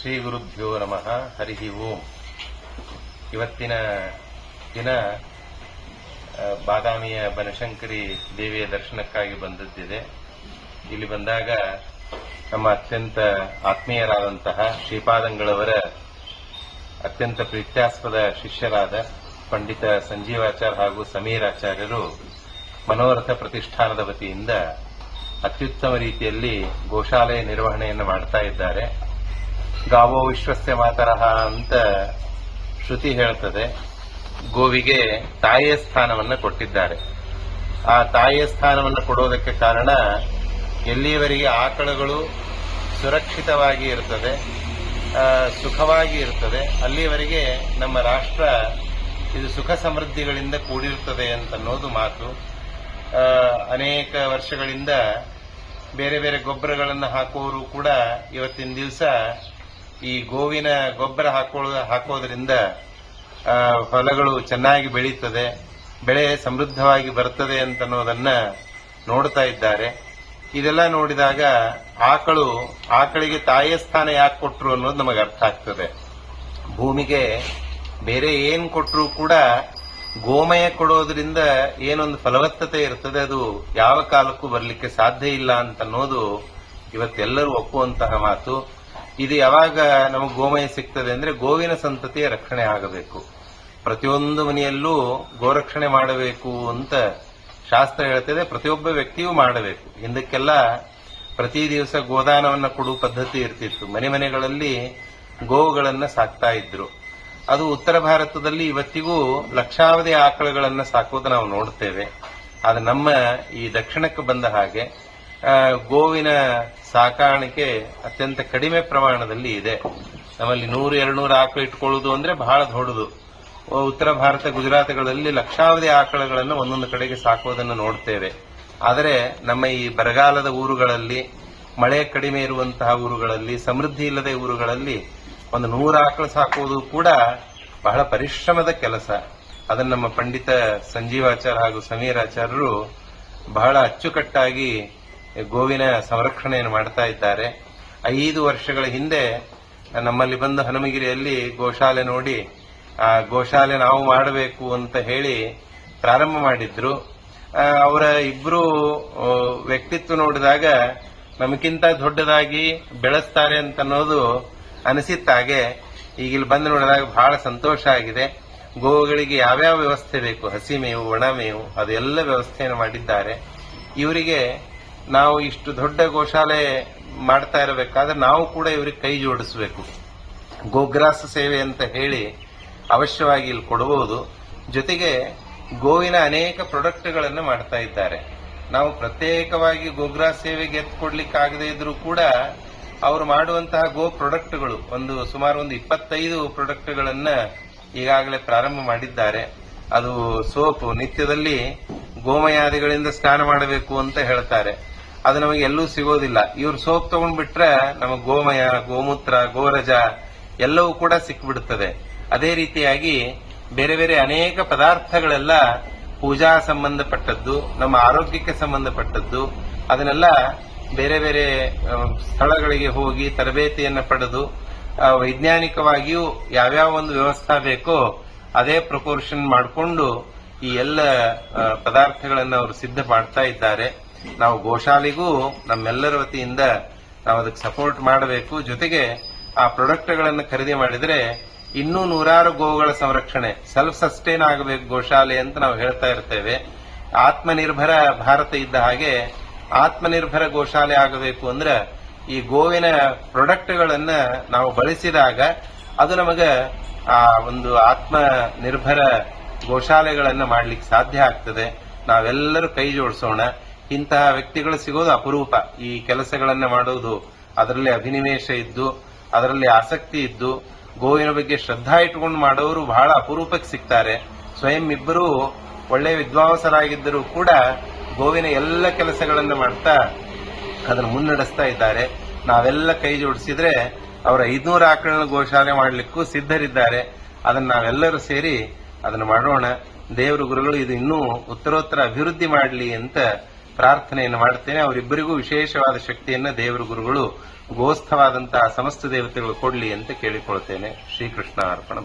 ಶ್ರೀ ಗುರುಭ್ಯೋ ನಮಃ ಹರಿ ಓಂ. ಇವತ್ತಿನ ದಿನ ಬಾದಾಮಿಯ ಬನಶಂಕರಿ ದೇವಿಯ ದರ್ಶನಕ್ಕಾಗಿ ಬಂದದ್ದಿದೆ. ಇಲ್ಲಿ ಬಂದಾಗ ನಮ್ಮ ಅತ್ಯಂತ ಆತ್ಮೀಯರಾದಂತಹ ಶ್ರೀಪಾದಂಗಳವರ ಅತ್ಯಂತ ಪ್ರೀತ್ಯಾಸ್ಪದ ಶಿಷ್ಯರಾದ ಪಂಡಿತ ಸಂಜೀವಾಚಾರ್ಯ ಹಾಗೂ ಸಮೀರ್ ಆಚಾರ್ಯರು ಮನೋರಥ ಪ್ರತಿಷ್ಠಾನದ ವತಿಯಿಂದ ಅತ್ಯುತ್ತಮ ರೀತಿಯಲ್ಲಿ ಗೋಶಾಲೆಯ ನಿರ್ವಹಣೆಯನ್ನು ಮಾಡ್ತಾ ಇದ್ದಾರೆ. ಗಾವೋ ವಿಶ್ವಸ್ಯ ಮಾತರಹ ಅಂತ ಶ್ರುತಿ ಹೇಳ್ತದೆ. ಗೋವಿಗೆ ತಾಯಿಯ ಸ್ಥಾನವನ್ನು ಕೊಟ್ಟಿದ್ದಾರೆ. ಆ ತಾಯಿಯ ಸ್ಥಾನವನ್ನು ಕೊಡೋದಕ್ಕೆ ಕಾರಣ ಎಲ್ಲಿಯವರೆಗೆ ಆಕಳುಗಳು ಸುರಕ್ಷಿತವಾಗಿ ಇರ್ತದೆ ಸುಖವಾಗಿ ಇರ್ತದೆ, ಅಲ್ಲಿಯವರೆಗೆ ನಮ್ಮ ರಾಷ್ಟ್ರ ಇದು ಸುಖ ಸಮೃದ್ಧಿಗಳಿಂದ ಕೂಡಿರುತ್ತದೆ ಅಂತನ್ನೋದು ಮಾತು. ಅನೇಕ ವರ್ಷಗಳಿಂದ ಬೇರೆ ಬೇರೆ ಗೊಬ್ಬರಗಳನ್ನು ಹಾಕುವವರು ಕೂಡ ಇವತ್ತಿನ ದಿವಸ ಈ ಗೋವಿನ ಗೊಬ್ಬರ ಹಾಕೋ ಹಾಕೋದ್ರಿಂದ ಫಲಗಳು ಚೆನ್ನಾಗಿ ಬೆಳೀತದೆ, ಬೆಳೆ ಸಮೃದ್ಧವಾಗಿ ಬರ್ತದೆ ಅಂತನ್ನೋದನ್ನ ನೋಡ್ತಾ ಇದ್ದಾರೆ. ಇದೆಲ್ಲ ನೋಡಿದಾಗ ಆಕಳು, ಆಕಳಿಗೆ ತಾಯಿಯ ಸ್ಥಾನ ಯಾಕೆ ಕೊಟ್ಟರು ಅನ್ನೋದು ನಮಗೆ ಅರ್ಥ ಆಗ್ತದೆ. ಭೂಮಿಗೆ ಬೇರೆ ಏನ್ ಕೊಟ್ಟರು ಕೂಡ ಗೋಮಯ ಕೊಡೋದ್ರಿಂದ ಏನೊಂದು ಫಲವತ್ತತೆ ಇರ್ತದೆ, ಅದು ಯಾವ ಕಾಲಕ್ಕೂ ಬರಲಿಕ್ಕೆ ಸಾಧ್ಯ ಇಲ್ಲ ಅಂತ ಅನ್ನೋದು ಇವತ್ತೆಲ್ಲರೂ ಒಪ್ಪುವಂತಹ ಮಾತು. ಇದು ಯಾವಾಗ ನಮಗೆ ಗೋಮಯ ಸಿಗ್ತದೆ ಅಂದ್ರೆ ಗೋವಿನ ಸಂತತಿಯ ರಕ್ಷಣೆ ಆಗಬೇಕು. ಪ್ರತಿಯೊಂದು ಮನೆಯಲ್ಲೂ ಗೋರಕ್ಷಣೆ ಮಾಡಬೇಕು ಅಂತ ಶಾಸ್ತ್ರ ಹೇಳ್ತದೆ. ಪ್ರತಿಯೊಬ್ಬ ವ್ಯಕ್ತಿಯೂ ಮಾಡಬೇಕು. ಇದಕ್ಕೆಲ್ಲ ಪ್ರತಿ ದಿವಸ ಗೋದಾನವನ್ನ ಕೊಡುವ ಪದ್ಧತಿ ಇರ್ತಿತ್ತು. ಮನೆ ಮನೆಗಳಲ್ಲಿ ಗೋವುಗಳನ್ನ ಸಾಕ್ತಾ ಇದ್ರು. ಅದು ಉತ್ತರ ಭಾರತದಲ್ಲಿ ಇವತ್ತಿಗೂ ಲಕ್ಷಾವಧಿ ಆಕಳುಗಳನ್ನು ಸಾಕುವುದು ನಾವು ನೋಡ್ತೇವೆ. ಆದ್ರೆ ನಮ್ಮ ಈ ದಕ್ಷಿಣಕ್ಕೆ ಬಂದ ಹಾಗೆ ಗೋವಿನ ಸಾಕಾಣಿಕೆ ಅತ್ಯಂತ ಕಡಿಮೆ ಪ್ರಮಾಣದಲ್ಲಿ ಇದೆ. ನಮ್ಮಲ್ಲಿ ನೂರು, ಎರಡ್ನೂರು ಆಕಳು ಇಟ್ಕೊಳ್ಳೋದು ಅಂದ್ರೆ ಬಹಳ ದೊಡ್ಡದು. ಉತ್ತರ ಭಾರತ, ಗುಜರಾತ್ಗಳಲ್ಲಿ ಲಕ್ಷಾವಧಿ ಆಕಳುಗಳನ್ನು ಒಂದೊಂದು ಕಡೆಗೆ ಸಾಕುವುದನ್ನು ನೋಡ್ತೇವೆ. ಆದರೆ ನಮ್ಮ ಈ ಬರಗಾಲದ ಊರುಗಳಲ್ಲಿ, ಮಳೆ ಕಡಿಮೆ ಇರುವಂತಹ ಊರುಗಳಲ್ಲಿ, ಸಮೃದ್ಧಿ ಇಲ್ಲದ ಊರುಗಳಲ್ಲಿ ಒಂದು ನೂರು ಆಕಳು ಸಾಕುವುದು ಕೂಡ ಬಹಳ ಪರಿಶ್ರಮದ ಕೆಲಸ. ಅದನ್ನು ನಮ್ಮ ಪಂಡಿತ ಸಂಜೀವಾಚಾರ್ಯ ಹಾಗೂ ಸಮೀರಾಚಾರ್ಯರು ಬಹಳ ಅಚ್ಚುಕಟ್ಟಾಗಿ ಗೋವಿನ ಸಂರಕ್ಷಣೆಯನ್ನು ಮಾಡ್ತಾ ಇದ್ದಾರೆ. ಐದು ವರ್ಷಗಳ ಹಿಂದೆ ನಮ್ಮಲ್ಲಿ ಬಂದು ಹನುಮಗಿರಿಯಲ್ಲಿ ಗೋಶಾಲೆ ನೋಡಿ, ಆ ಗೋಶಾಲೆ ನಾವು ಮಾಡಬೇಕು ಅಂತ ಹೇಳಿ ಪ್ರಾರಂಭ ಮಾಡಿದ್ರು. ಅವರ ಇಬ್ಬರು ವ್ಯಕ್ತಿತ್ವ ನೋಡಿದಾಗ ನಮಗಿಂತ ದೊಡ್ಡದಾಗಿ ಬೆಳೆಸ್ತಾರೆ ಅಂತ ಅನ್ನೋದು ಅನಿಸಿತ್ತಾಗೆ ಈಗ ಇಲ್ಲಿ ಬಂದು ನೋಡಿದಾಗ ಬಹಳ ಸಂತೋಷ ಆಗಿದೆ. ಗೋವುಗಳಿಗೆ ಯಾವ್ಯಾವ ವ್ಯವಸ್ಥೆ ಬೇಕು? ಹಸಿ ಮೇವು, ಒಣ ಮೇವು, ಅದೆಲ್ಲ ವ್ಯವಸ್ಥೆಯನ್ನು ಮಾಡಿದ್ದಾರೆ. ಇವರಿಗೆ ನಾವು ಇಷ್ಟು ದೊಡ್ಡ ಗೋಶಾಲೆ ಮಾಡ್ತಾ ಇರಬೇಕಾದ್ರೆ ನಾವು ಕೂಡ ಇವರಿಗೆ ಕೈ ಜೋಡಿಸಬೇಕು. ಗೋಗ್ರಾಸ ಸೇವೆ ಅಂತ ಹೇಳಿ ಅವಶ್ಯವಾಗಿ ಇಲ್ಲಿ ಕೊಡಬಹುದು. ಜೊತೆಗೆ ಗೋವಿನ ಅನೇಕ ಪ್ರಾಡಕ್ಟ್ಗಳನ್ನು ಮಾಡ್ತಾ ಇದ್ದಾರೆ. ನಾವು ಪ್ರತ್ಯೇಕವಾಗಿ ಗೋಗ್ರಾಸ್ ಸೇವೆಗೆ ಎತ್ಕೊಡ್ಲಿಕ್ಕಾಗದೇ ಇದ್ರೂ ಕೂಡ ಅವರು ಮಾಡುವಂತಹ ಗೋ ಪ್ರಾಡಕ್ಟ್ಗಳು ಒಂದು ಸುಮಾರು ಒಂದು ಇಪ್ಪತ್ತೈದು ಪ್ರಾಡಕ್ಟ್ಗಳನ್ನ ಈಗಾಗಲೇ ಪ್ರಾರಂಭ ಮಾಡಿದ್ದಾರೆ. ಅದು ಸೋಪು. ನಿತ್ಯದಲ್ಲಿ ಗೋಮಯಾದಿಗಳಿಂದ ಸ್ನಾನ ಮಾಡಬೇಕು ಅಂತ ಹೇಳ್ತಾರೆ. ಅದು ನಮಗೆ ಎಲ್ಲೂ ಸಿಗೋದಿಲ್ಲ. ಇವ್ರು ಸೋಪ್ ತಗೊಂಡ್ಬಿಟ್ರೆ ನಮಗೆ ಗೋಮಯ, ಗೋಮೂತ್ರ, ಗೋರಜ ಎಲ್ಲವೂ ಕೂಡ ಸಿಕ್ಬಿಡುತ್ತದೆ ಅದೇ ರೀತಿಯಾಗಿ ಬೇರೆ ಬೇರೆ ಅನೇಕ ಪದಾರ್ಥಗಳೆಲ್ಲ ಪೂಜಾ ಸಂಬಂಧಪಟ್ಟದ್ದು, ನಮ್ಮ ಆರೋಗ್ಯಕ್ಕೆ ಸಂಬಂಧಪಟ್ಟದ್ದು, ಅದನ್ನೆಲ್ಲ ಬೇರೆ ಬೇರೆ ಸ್ಥಳಗಳಿಗೆ ಹೋಗಿ ತರಬೇತಿಯನ್ನು ಪಡೆದು ವೈಜ್ಞಾನಿಕವಾಗಿಯೂ ಯಾವ್ಯಾವ ಒಂದು ವ್ಯವಸ್ಥೆ ಬೇಕೋ ಅದೇ ಪ್ರಪೋರ್ಷನ್ ಮಾಡಿಕೊಂಡು ಈ ಎಲ್ಲ ಪದಾರ್ಥಗಳನ್ನು ಅವರು ಸಿದ್ಧ ಮಾಡ್ತಾ ಇದ್ದಾರೆ. ನಾವು ಗೋಶಾಲೆಗೂ ನಮ್ಮೆಲ್ಲರ ವತಿಯಿಂದ ನಾವು ಅದಕ್ಕೆ ಸಪೋರ್ಟ್ ಮಾಡಬೇಕು. ಜೊತೆಗೆ ಆ ಪ್ರೊಡಕ್ಟ್ಗಳನ್ನು ಖರೀದಿ ಮಾಡಿದರೆ ಇನ್ನೂ ನೂರಾರು ಗೋವುಗಳ ಸಂರಕ್ಷಣೆ ಸೆಲ್ಫ್ ಸಸ್ಟೈನ್ ಆಗಬೇಕು ಗೋಶಾಲೆ ಅಂತ ನಾವು ಹೇಳ್ತಾ ಇರ್ತೇವೆ. ಆತ್ಮನಿರ್ಭರ ಭಾರತ ಇದ್ದ ಹಾಗೆ ಆತ್ಮನಿರ್ಭರ ಗೋಶಾಲೆ ಆಗಬೇಕು ಅಂದ್ರೆ ಈ ಗೋವಿನ ಪ್ರಾಡಕ್ಟ್ಗಳನ್ನ ನಾವು ಬಳಸಿದಾಗ ಅದು ನಮಗೆ ಆ ಒಂದು ಆತ್ಮ ನಿರ್ಭರ ಗೋಶಾಲೆಗಳನ್ನ ಮಾಡ್ಲಿಕ್ಕೆ ಸಾಧ್ಯ ಆಗ್ತದೆ. ನಾವೆಲ್ಲರೂ ಕೈ ಜೋಡಿಸೋಣ. ಇಂತಹ ವ್ಯಕ್ತಿಗಳು ಸಿಗೋದು ಅಪರೂಪ. ಈ ಕೆಲಸಗಳನ್ನ ಮಾಡೋದು ಅದರಲ್ಲಿ ಅಭಿನಿವೇಶ ಇದ್ದು, ಅದರಲ್ಲಿ ಆಸಕ್ತಿ ಇದ್ದು, ಗೋವಿನ ಬಗ್ಗೆ ಶ್ರದ್ಧಾ ಇಟ್ಕೊಂಡು ಮಾಡೋರು ಬಹಳ ಅಪರೂಪಕ್ಕೆ ಸಿಗ್ತಾರೆ. ಸ್ವಯಂ ಇಬ್ಬರು ಒಳ್ಳೆ ವಿದ್ವಾಂಸರಾಗಿದ್ದರೂ ಕೂಡ ಗೋವಿನ ಎಲ್ಲ ಕೆಲಸಗಳನ್ನು ಮಾಡ್ತಾ ಅದನ್ನು ಮುನ್ನಡೆಸ್ತಾ ಇದ್ದಾರೆ. ನಾವೆಲ್ಲ ಕೈ ಜೋಡಿಸಿದ್ರೆ ಅವರ ಐದುನೂರು ಆಕಳ ಗೋಶಾಲೆ ಮಾಡಲಿಕ್ಕೂ ಸಿದ್ಧರಿದ್ದಾರೆ. ಅದನ್ನ ನಾವೆಲ್ಲರೂ ಸೇರಿ ಅದನ್ನು ಮಾಡೋಣ. ದೇವರು ಗುರುಗಳು ಇದು ಇನ್ನೂ ಉತ್ತರೋತ್ತರ ಅಭಿವೃದ್ಧಿ ಮಾಡಲಿ ಅಂತ ಪ್ರಾರ್ಥನೆಯನ್ನು ಮಾಡ್ತೇನೆ ಅವರಿಬ್ಬರಿಗೂ ವಿಶೇಷವಾದ ಶಕ್ತಿಯನ್ನ ದೇವರ ಗುರುಗಳು, ಗೋಸ್ಥವಾದಂತಹ ಸಮಸ್ತ ದೇವತೆಗಳು ಕೊಡಲಿ ಅಂತ ಕೇಳಿಕೊಳ್ತೇನೆ ಶ್ರೀಕೃಷ್ಣ ಅರ್ಪಣ